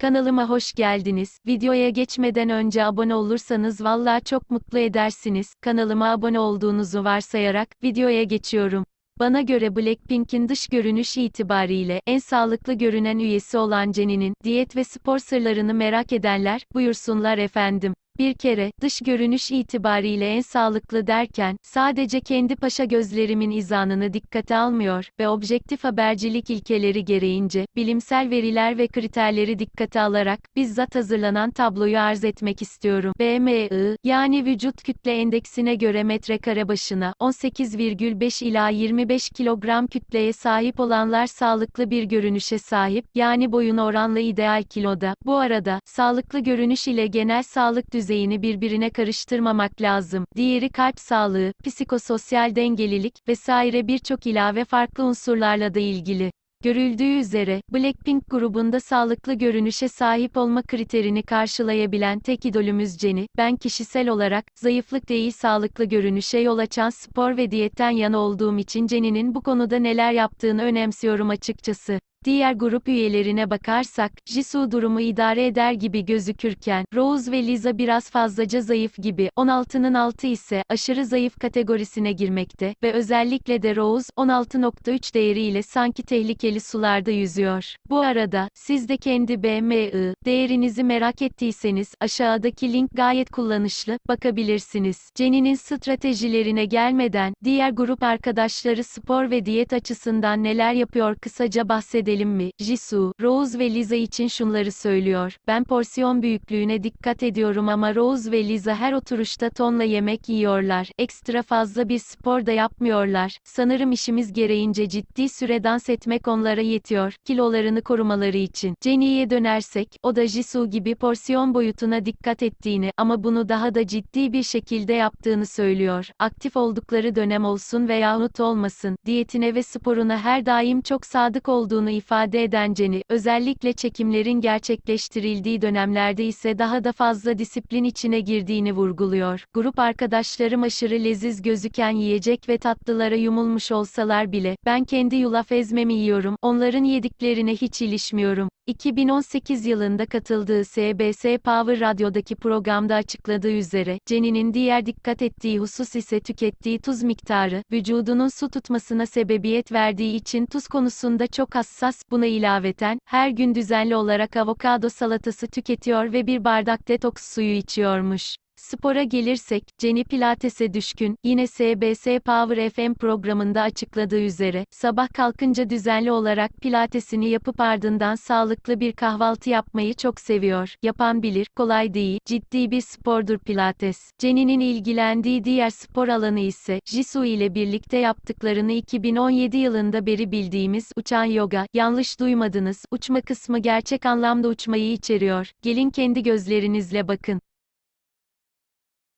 Kanalıma hoş geldiniz. Videoya geçmeden önce abone olursanız vallahi çok mutlu edersiniz. Kanalıma abone olduğunuzu varsayarak videoya geçiyorum. Bana göre Blackpink'in dış görünüş itibariyle en sağlıklı görünen üyesi olan Jennie'nin diyet ve spor sırlarını merak edenler buyursunlar efendim. Bir kere, dış görünüş itibariyle en sağlıklı derken, sadece kendi paşa gözlerimin izanını dikkate almıyor ve objektif habercilik ilkeleri gereğince, bilimsel veriler ve kriterleri dikkate alarak, bizzat hazırlanan tabloyu arz etmek istiyorum. BMI, yani vücut kütle endeksine göre metrekare başına, 18,5 ila 25 kilogram kütleye sahip olanlar sağlıklı bir görünüşe sahip, yani boyun oranla ideal kiloda. Bu arada, sağlıklı görünüş ile genel sağlık düzeyini birbirine karıştırmamak lazım. Diğeri kalp sağlığı, psikososyal dengelilik vesaire birçok ilave farklı unsurlarla da ilgili. Görüldüğü üzere, Blackpink grubunda sağlıklı görünüşe sahip olma kriterini karşılayabilen tek idolümüz Jennie, ben kişisel olarak, zayıflık değil sağlıklı görünüşe yol açan spor ve diyetten yana olduğum için Jennie'nin bu konuda neler yaptığını önemsiyorum açıkçası. Diğer grup üyelerine bakarsak, Jisoo durumu idare eder gibi gözükürken, Rose ve Lisa biraz fazlaca zayıf gibi, 16'nın altı ise, aşırı zayıf kategorisine girmekte ve özellikle de Rose, 16.3 değeriyle sanki tehlikeli sularda yüzüyor. Bu arada, siz de kendi BMI, değerinizi merak ettiyseniz, aşağıdaki link gayet kullanışlı, bakabilirsiniz. Jennie'nin stratejilerine gelmeden, diğer grup arkadaşları spor ve diyet açısından neler yapıyor kısaca bahsedelim mi? Jisoo, Rose ve Lisa için şunları söylüyor. Ben porsiyon büyüklüğüne dikkat ediyorum ama Rose ve Lisa her oturuşta tonla yemek yiyorlar. Ekstra fazla bir spor da yapmıyorlar. Sanırım işimiz gereğince ciddi süre dans etmek onlara yetiyor. Kilolarını korumaları için. Jennie'ye dönersek, o da Jisoo gibi porsiyon boyutuna dikkat ettiğini ama bunu daha da ciddi bir şekilde yaptığını söylüyor. Aktif oldukları dönem olsun veyahut olmasın, diyetine ve sporuna her daim çok sadık olduğunu ifade eden Jennie, özellikle çekimlerin gerçekleştirildiği dönemlerde ise daha da fazla disiplin içine girdiğini vurguluyor. Grup arkadaşlarım aşırı leziz gözüken yiyecek ve tatlılara yumulmuş olsalar bile, ben kendi yulaf ezmemi yiyorum, onların yediklerine hiç ilişmiyorum. 2018 yılında katıldığı SBS Power Radyo'daki programda açıkladığı üzere, Jennie'nin diğer dikkat ettiği husus ise tükettiği tuz miktarı, vücudunun su tutmasına sebebiyet verdiği için tuz konusunda çok hassas, buna ilaveten, her gün düzenli olarak avokado salatası tüketiyor ve bir bardak detoks suyu içiyormuş. Spora gelirsek, Jennie Pilates'e düşkün, yine SBS Power FM programında açıkladığı üzere, sabah kalkınca düzenli olarak Pilates'ini yapıp ardından sağlıklı bir kahvaltı yapmayı çok seviyor. Yapan bilir, kolay değil, ciddi bir spordur Pilates. Jennie'nin ilgilendiği diğer spor alanı ise, Jisoo ile birlikte yaptıklarını 2017 yılında beri bildiğimiz uçan yoga, yanlış duymadınız, uçma kısmı gerçek anlamda uçmayı içeriyor. Gelin kendi gözlerinizle bakın.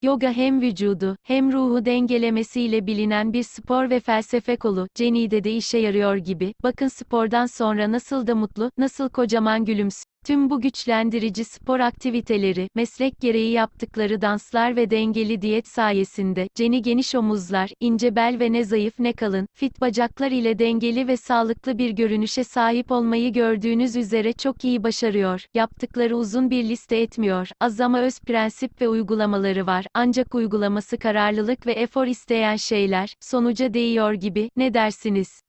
Yoga hem vücudu, hem ruhu dengelemesiyle bilinen bir spor ve felsefe kolu, Jennie'de de işe yarıyor gibi, bakın spordan sonra nasıl da mutlu, nasıl kocaman gülümsüyor. Tüm bu güçlendirici spor aktiviteleri, meslek gereği yaptıkları danslar ve dengeli diyet sayesinde, Jennie geniş omuzlar, ince bel ve ne zayıf ne kalın, fit bacaklar ile dengeli ve sağlıklı bir görünüşe sahip olmayı gördüğünüz üzere çok iyi başarıyor. Yaptıkları uzun bir liste etmiyor, az ama öz prensip ve uygulamaları var, ancak uygulaması kararlılık ve efor isteyen şeyler, sonuca değiyor gibi, ne dersiniz?